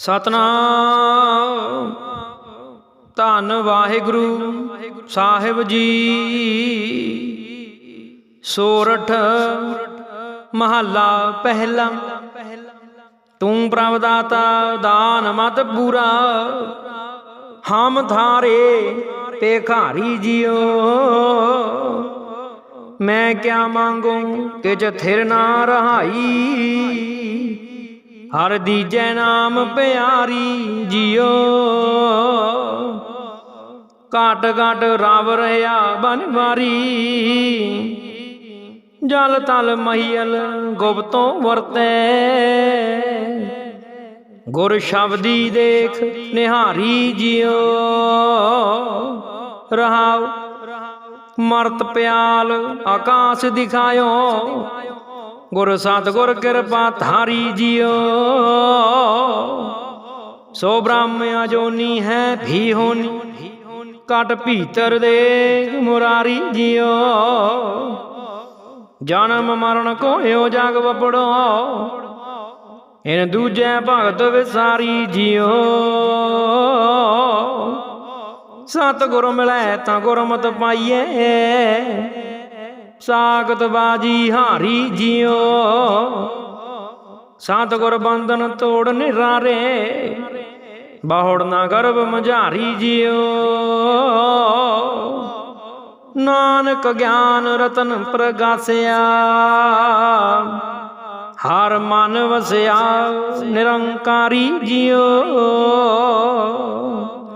ਸਤਨਾਮ। ਧੰਨ ਵਾਹਿਗੁਰੂ ਸਾਹਿਬ ਜੀ। ਸੋਰਠ ਮਹੱਲਾ ਪਹਿਲਾ। ਤੂੰ ਪ੍ਰਭ ਦਾਤਾ ਦਾਨ ਮਤ ਪੂਰਾ। ਹਮ ਧਾਰੇ ਭੇਖਾਰੀ ਜਿਉ। ਮੈਂ ਕਿਆ ਮੰਗੂ ਕਿ ਜਥਿਰ ਨਾ ਰਹਾਈ। ਹਰ ਦੀਜੈ ਨਾਮ ਪਿਆਰੀ ਜਿਉ ਘਾਟ ਘਾਟ ਰਵ ਰਹਾ ਬਨਵਾਰੀ ਜਲ ਤਲ ਮਹੀਲ ਗੁਪਤੋਂ ਵਰਤੈ। ਗੁਰ ਸ਼ਬਦੀ ਦੇਖ ਨਿਹਾਰੀ ਜਿਉ ਰਹਾਉ ਮਰਤ ਪਿਆਲ ਆਕਾਸ਼ ਦਿਖਾਇਓ। ਗੁਰ ਸਤਿਗੁਰ ਕਿਰਪਾ ਧਾਰੀ ਜਿਉ ਸੋ ਬ੍ਰਹਮ ਅਜੋਨੀ ਹੈ ਵੀ ਹੋਨੀ। ਕਟ ਭੀਤਰ ਦੇ ਮੁਰਾਰੀ ਜਿਉ ਜਨਮ ਮਰਨ ਕੋਇਓ ਜਗ ਵਪੜੋ। ਇਨ ਦੂਜੇ ਭਗਤ ਵਿਸਾਰੀ ਜਿਓ। ਸਤ ਗੁਰ ਮਿਲੈ ਤਾਂ ਗੁਰਮਤ ਪਾਈਏ ਸਾਗਤ ਬਾਜੀ ਹਾਰੀ ਜਿਉ। ਸਤ ਗੁਰ ਬੰਧਨ ਤੋੜ ਨਿਰਾਰੇ। ਬਾਹੜ ਨਾ ਗਰਭ ਮਝਾਰੀ ਜਿਉ। ਨਾਨਕ ਗਿਆਨ ਰਤਨ ਪ੍ਰਗਾਸਿਆ। ਹਰ ਮਨ ਵਸਿਆ ਨਿਰੰਕਾਰੀ ਜਿਉ।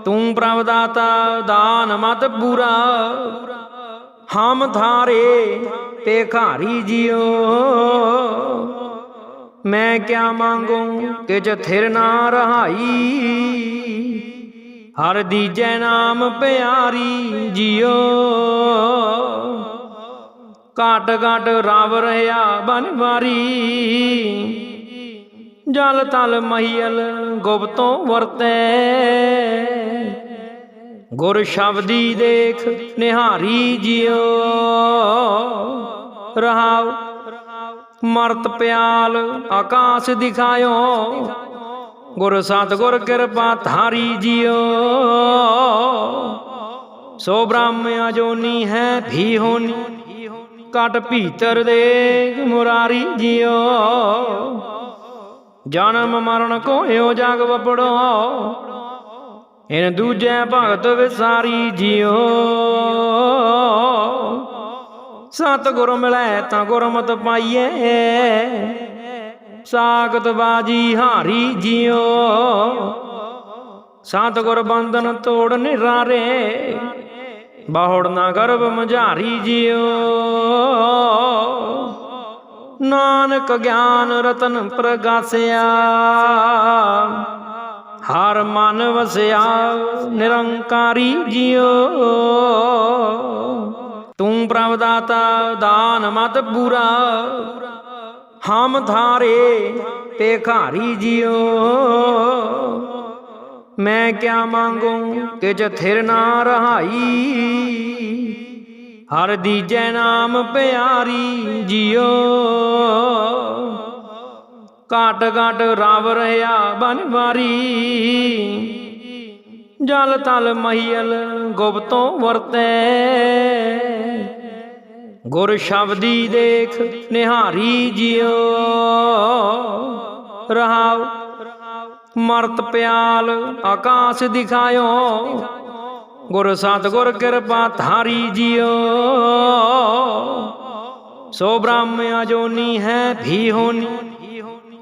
ਤੂੰ ਪ੍ਰਭ ਦਾਤਾ, ਦਾਨ ਮਤ ਪੂਰਾ। ਹਮ ਧਾਰੇ ਭੇਖਾਰੀ ਜਿਉ। ਮੈਂ ਕਿਆ ਮੰਗੂ ਕਿ ਜਥਿਰ ਨਾ ਰਹਾਈ। ਹਰ ਦੀਜੈ ਨਾਮ ਪਿਆਰੀ ਜਿਉ। ਘਾਟ ਘਾਟ ਰਵ ਰਹਾ ਬਨਵਾਰੀ ਜਲ ਤਲ ਮਹੀਲ ਗੁਪਤੋਂ ਵਰਤੈ। ਗੁਰ ਸ਼ਬਦੀ ਦੇਖ ਨਿਹਾਰੀ ਜਿਉ। ਰਹਾਉ, ਮਰਤ ਪਿਆਲ ਆਕਾਸ਼ ਦਿਖਾਇਓ। ਗੁਰ ਸਤਿਗੁਰ ਕਿਰਪਾ ਧਾਰੀ ਜਿਉ। ਸੋ ਬ੍ਰਹਮ ਅਜੋਨੀ ਹੈ ਵੀ ਹੋਨੀ। ਕਟ ਭੀਤਰ ਦੇ ਮੁਰਾਰੀ ਜਿਉ। ਜਨਮ ਮਰਨ ਕੋਇਓ ਜਗ ਵਪੜੋ। ਇਨ ਦੂਜੇ ਭਗਤ ਵਿਸਾਰੀ ਜਿਉ ਸਤ ਗੁਰ ਮਿਲੈ ਤਾਂ ਗੁਰਮਤ ਪਾਈਏ ਸਾਗਤ ਬਾਜੀ ਹਾਰੀ ਜਿਉ ਸਤ ਗੁਰ ਬੰਧਨ ਤੋੜ ਨਿਰਾਰੇ। ਬਾਹੜ ਨਾ ਗਰਭ ਮਝਾਰੀ ਜਿਉ ਨਾਨਕ ਗਿਆਨ ਰਤਨ ਪ੍ਰਗਾਸਿਆ। ਹਰ ਮਨ ਵਸਿਆ, ਨਿਰੰਕਾਰੀ ਜਿਉ। ਤੂੰ ਪ੍ਰਭ ਦਾਤਾ ਦਾਨ ਮਤ ਪੂਰਾ। ਹਮ ਧਾਰੇ ਭੇਖਾਰੀ ਜਿਉ। ਮੈਂ ਕਿਆ ਮੰਗੂ ਕਿ ਥਿਰ ਨਾ ਰਹਾਈ। ਹਰ ਦੀਜੈ ਨਾਮ ਪਿਆਰੀ ਜਿਉ। ਘਾਟ ਘਾਟ ਰਵ ਰਹਾ ਬਨਵਾਰੀ ਜਲ ਤਲ ਮਹੀਲ ਗੁਪਤੋਂ ਵਰਤੈ। ਗੁਰ ਸ਼ਬਦੀ ਦੇਖ ਨਿਹਾਰੀ ਜਿਉ। ਰਹਾਉ ਮਰਤ ਪਿਆਲ ਆਕਾਸ਼ ਦਿਖਾਇਓ। ਗੁਰ ਸਤਿਗੁਰ ਕਿਰਪਾ ਧਾਰੀ ਜਿਉ। ਸੋ ਬ੍ਰਹਮ ਅਜੋਨੀ ਹੈ ਵੀ ਹੋਨੀ।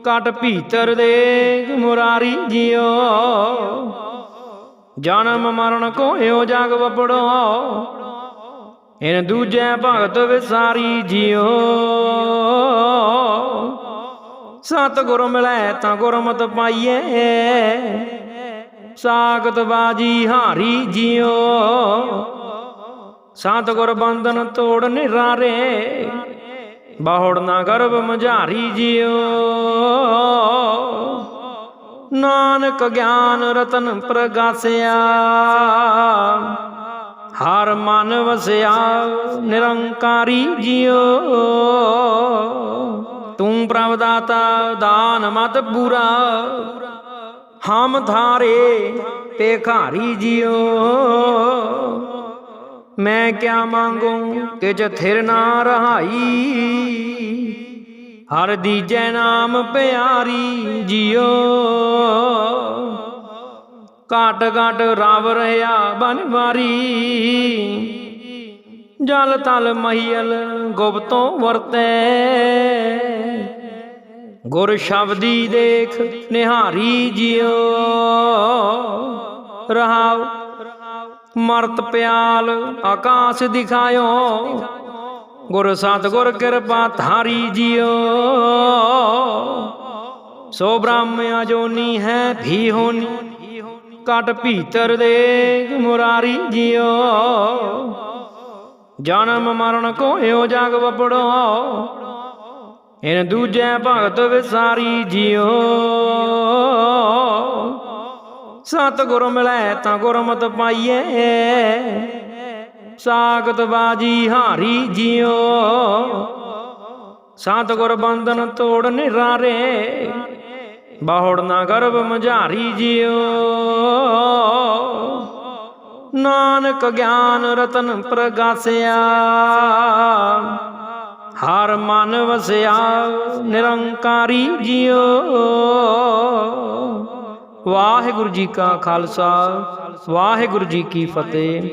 ਕਟ ਭੀਤਰ ਦੇ ਮੁਰਾਰੀ ਜਿਓ। ਜਨਮ ਮਰਨ ਕੋਇਓ ਜਗ ਵਪੜੋ। ਇਨ ਦੂਜੇ ਭਗਤ ਵਿਸਾਰੀ ਜਿਓ। ਸਤ ਗੁਰ ਮਿਲੈ ਤਾਂ ਗੁਰਮਤ ਪਾਈਏ। ਸਾਗਤ ਬਾਜੀ ਹਾਰੀ ਜਿਓ। ਸਤ ਗੁਰ ਬੰਧਨ ਤੋੜ ਨਿਰਾਰੇ। ਬਾਹੜ ਨਾ ਗਰਭ ਮਝਾਰੀ ਜਿਉ ਨਾਨਕ ਗਿਆਨ ਰਤਨ ਪ੍ਰਗਾਸਿਆ। ਹਰ ਮਨ ਵਸਿਆ ਨਿਰੰਕਾਰੀ ਜਿਉ ਤੂੰ ਪ੍ਰਭ ਦਾਤਾ ਦਾਨ ਮਤ ਪੂਰਾ। ਹਮ ਧਾਰੇ ਪੇਖਾਰੀ ਜਿਉ ਮੈਂ ਕਿਆ ਮੰਗੂ ਕਿਜ ਥਿਰ ਨਾ ਰਹਾਈ। ਹਰ ਦੀਜੈ ਨਾਮ ਪਿਆਰੀ ਜਿਉ ਕਾਟ ਕਾਟ ਰਾਵ ਰਹਾ ਬਨਵਾਰੀ ਜਲ ਤਲ ਮਹੀਲ ਗੁਪਤੋਂ ਵਰਤੈ। ਗੁਰ ਸ਼ਬਦੀ ਦੇਖ ਨਿਹਾਰੀ ਜਿਉ ਰਹਾਉ ਮਰਤ ਪਿਆਲ ਆਕਾਸ਼ ਦਿਖਾਇਓ। ਗੁਰ ਸਤਿਗੁਰ ਕਿਰਪਾ ਧਾਰੀ ਜਿਉ ਸੋ ਬ੍ਰਹਮ ਅਜੋਨੀ ਹੈ ਵੀ ਹੋਨੀ ਕਟ ਭੀਤਰ ਦੇ ਮੁਰਾਰੀ ਜਿਉ ਜਨਮ ਮਰਨ ਕੋਇਓ ਜਗ ਵਪੜੋ, ਇਨ ਦੂਜੇ ਭਗਤ ਵਿਸਾਰੀ ਜਿਓ। ਸਤ ਗੁਰ ਮਿਲੈ ਤਾਂ ਗੁਰਮਤ ਪਾਈਐ। ਸਾਖਤ ਬਾਜੀ ਹਾਰੀ ਜਿਉ ਸਤ ਗੁਰ ਬੰਧਨ ਤੋੜ ਨਿਰਾਰੇ, ਬਾਹੜ ਨਾ ਗਰਭ ਮਝਾਰੀ ਜਿਉ ਨਾਨਕ ਗਿਆਨ ਰਤਨ ਪ੍ਰਗਾਸਿਆ, ਹਰ ਮਨ ਵਸਿਆ ਨਿਰੰਕਾਰੀ ਜਿਉ ਵਾਹਿਗੁਰੂ ਜੀ ਕਾ ਖਾਲਸਾ, ਵਾਹਿਗੁਰੂ ਜੀ ਕੀ ਫਤਿਹ।